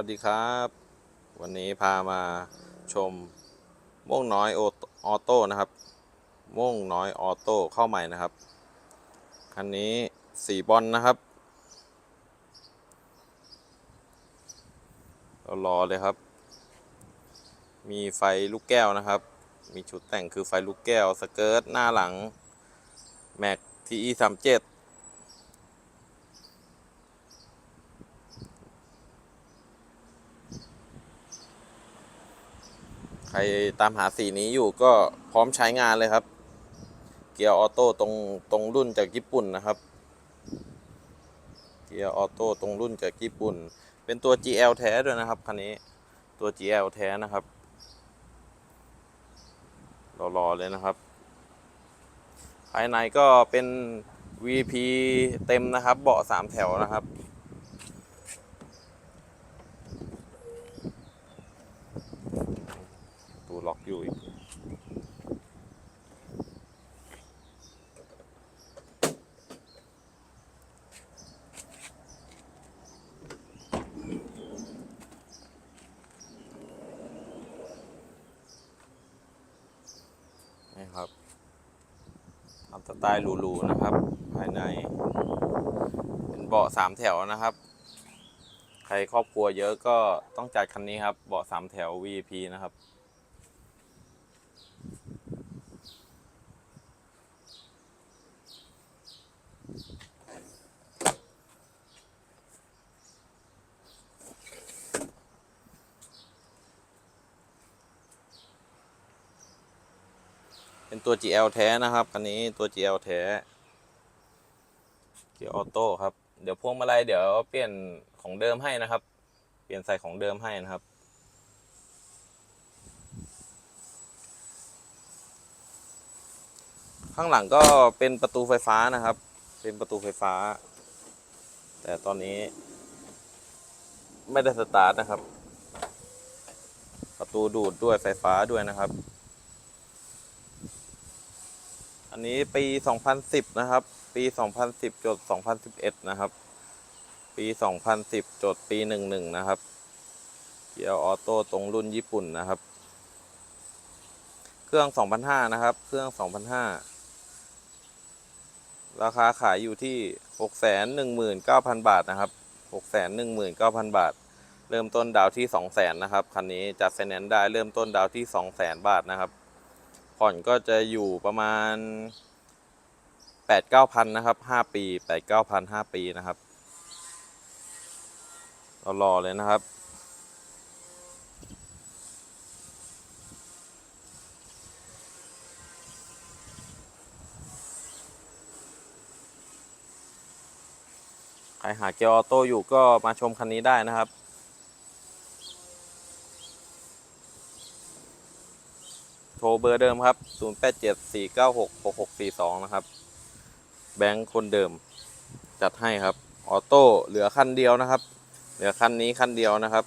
วัสดีครับ วันนี้พามาชมม่วงน้อยออโต้นะครับม่วงน้อยออโต้เข้าใหม่นะครับ คันนี้สีบอลนะครับเรารอเลยครับ มีไฟลูกแก้วนะครับ มีชุดแต่งคือไฟลูกแก้ว สเกิร์ตหน้าหลัง แม็กทีอีสามเจ็ด รตามหาสีนี้อยู่ก็พร้อมใช้งานเลยครับ เกียร์ออโต้ตรงตรงรุ่นจากญี่ปุ่นนะครับ เกียร์ออโต้ตรงรุ่นจากญี่ปุ่น เป็นตัว GL แท้ด้วยนะครับคันนี้ตัว GL แท้นะครับรอๆเลยนะครับ ภายในก็เป็น VP เต็มนะครับ เบาะสามแถวนะครับ ตูล็อกอยู่อีก นี่ครับทำ สไตล์หรูๆนะครับ ภายใน เป็นเบาะสามแถวนะครับ ใครครอบครัวเยอะก็ต้องจัดคันนี้ครับ เบาะสามแถว VIP นะครับ เป็นตัว GL แท้นะครับคันนี้ตัว GL แท้เกียร์ออโต้ครับ เดี๋ยวพวงมาลัยเดี๋ยวเปลี่ยนของเดิมให้นะครับ เปลี่ยนใส่ของเดิมให้นะครับ ข้างหลังก็เป็นประตูไฟฟ้านะครับ เป็นประตูไฟฟ้า แต่ตอนนี้ ไม่ได้สตาร์ทนะครับ ประตูดูดด้วยไฟฟ้าด้วยนะครับ อันนี้ปี 2010 นะครับ ปี 2010จด2011 นะครับ ปี 2010จดปี 11 นะครับ เกียร์ออโต้ตรงรุ่นญี่ปุ่นนะครับ เครื่อง2,500นะครับ เครื่อง2,500ราคาขายอยู่ที่ 619,000 บาทนะครับ 619,000 บาท เริ่มต้นดาวที่ 200,000 นะครับ คันนี้จัดไฟแนนซ์ได้เริ่มต้นดาวที่ 200,000 บาทนะครับ ผ่อนก็จะอยู่ประมาณ 8 9 0 0 0นะครับ5ปี 8 9 0 0 5ปีนะครับเรารอเลยนะครับใครหาเกียร์ออโต้อยู่ก็มาชมคันนี้ได้นะครับ โทรเบอร์เดิมครับ 0874966642 นะครับ แบงค์คนเดิม จัดให้ครับ ออโต้เหลือคันเดียวนะครับ เหลือคันนี้คันเดียวนะครับ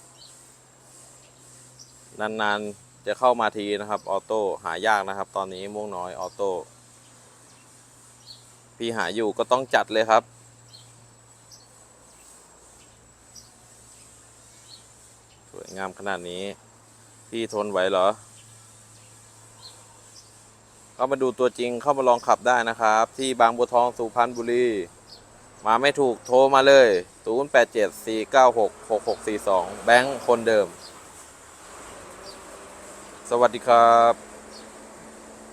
นานๆจะเข้ามาทีนะครับ ออโต้หายากนะครับ ตอนนี้ม่วงน้อยออโต้พี่หาอยู่ก็ต้องจัดเลยครับสวยงามขนาดนี้ พี่ทนไหวเหรอ เข้ามาดูตัวจริงเข้ามาลองขับได้นะครับ ที่บางบัวทองสุพรรณบุรี มาไม่ถูกโทรมาเลย 0874966642 แบงค์คนเดิม สวัสดีครับ